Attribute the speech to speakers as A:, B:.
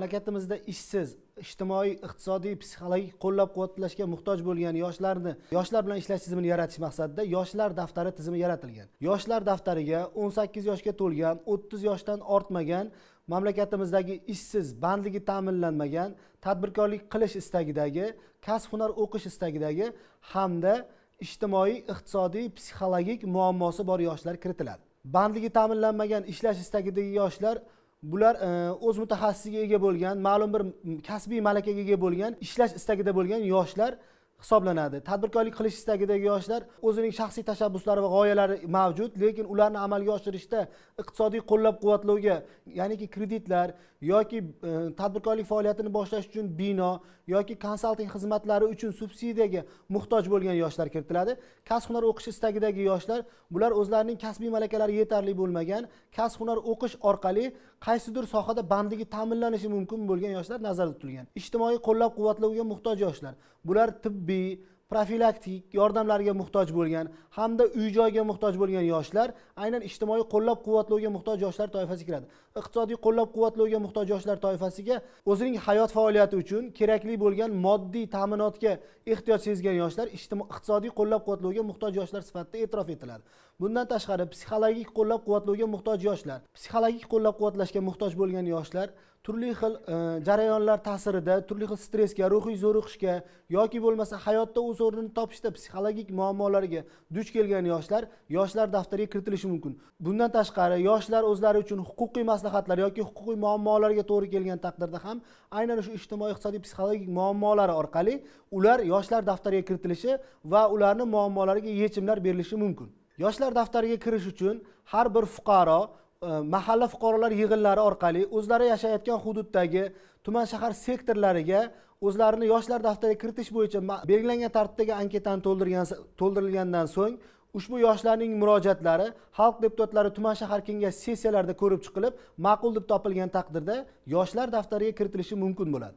A: mamlakatimizda ishsiz ijtimoiy iqtisodiy psixologik qo'llab quvvatlashga muhtoj bo'lgan yoshlarni yoshlar bilan ishlash tizimini yaratish maqsadida yoshlar daftari tizimi yaratilgan. Yoshlar daftariga o'n sakkiz yoshga to'lgan o'ttiz yoshdan ortmagan mamlakatimizdagi ishsiz bandligi ta'minlanmagan tadbirkorlik qilish istagidagi kasb hunar o'qish istagidagi hamda ijtimoiy iqtisodiy psixologik muammosi bor yoshlar kiritiladi. Bandligi ta'minlanmagan ishlash istagidagi yoshlar bular e, o'z mutaxassisiga ega bo'lgan ma'lum bir kasbiy malakaga ega bo'lgan ishlash istagida bo'lgan yoshlar hisoblanadi. Tadbirkorlik qilish istagidagi yoshlar o'zining shaxsiy tashabbuslari va g'oyalari mavjud lekin ularni amalga oshirishda iqtisodiy qo'llab quvvatlovga ya'niki kreditlar yoki e, tadbirkorlik faoliyatini boshlash uchun bino yoki konsalting xizmatlari uchun subsidiyaga muhtoj bo'lgan yoshlar kiritiladi. Kasb hunar o'qish istagidagi yoshlar bular o'zlarining kasbiy malakalari yetarli bo'lmagan kasb hunar o'qish orqali qaysidir sohada bandligi ta'minlanishi mumkin bo'lgan yoshlar nazarda tutilgan. Ijtimoiy qo'llab quvvatlovga muhtoj yoshlar bular tibbiy be profilaktik yordamlarga muhtoj bo'lgan hamda uy joyga muhtoj bo'lgan yoshlar aynan ijtimoiy qo'llab quvvatlovga muhtoj yoshlar toifasiga kiradi. Iqtisodiy qo'llab quvvatlovga muhtoj yoshlar toifasiga o'zining hayot faoliyati uchun kerakli bo'lgan moddiy ta'minotga ehtiyoj sezgan yoshlar iqtisodiy qo'llab quvvatlovga muhtoj yoshlar sifatida e'tirof etiladi. Bundan tashqari psixologik qo'llab quvvatlovga muhtoj yoshlar psixologik qo'llab quvvatlashga muhtoj bo'lgan yoshlar turli xil e, jarayonlar ta'sirida turli xil stressga ruhiy zo'riqishga yoki bo'lmasa hayotda o'z o'rnini topishda psixologik muammolarga duch kelgan yoshlar yoshlar daftariga kiritilishi mumkin. Bundan tashqari yoshlar o'zlari uchun huquqiy maslahatlar yoki huquqiy muammolarga to'g'ri kelgan taqdirda ham aynan shu ijtimoiy iqtisodiy psixologik muammolari orqali ular yoshlar daftariga kiritilishi va ularni muammolariga yechimlar berilishi mumkin. Yoshlar daftariga kirish uchun har bir fuqaro mahalla fuqarolar yig'inlari orqali o'zlari yashayotgan hududdagi tuman shahar sektorlariga o'zlarini yoshlar daftariga kiritish bo'yicha belgilangan tartibdagi anketani to'ldirgan to'ldirilgandan so'ng ushbu yoshlarning murojaatlari xalq deputatlari tuman shahar kengashi sessiyalarida ko'rib chiqilib ma'qul deb topilgan taqdirda yoshlar daftariga kiritilishi mumkin bo'ladi.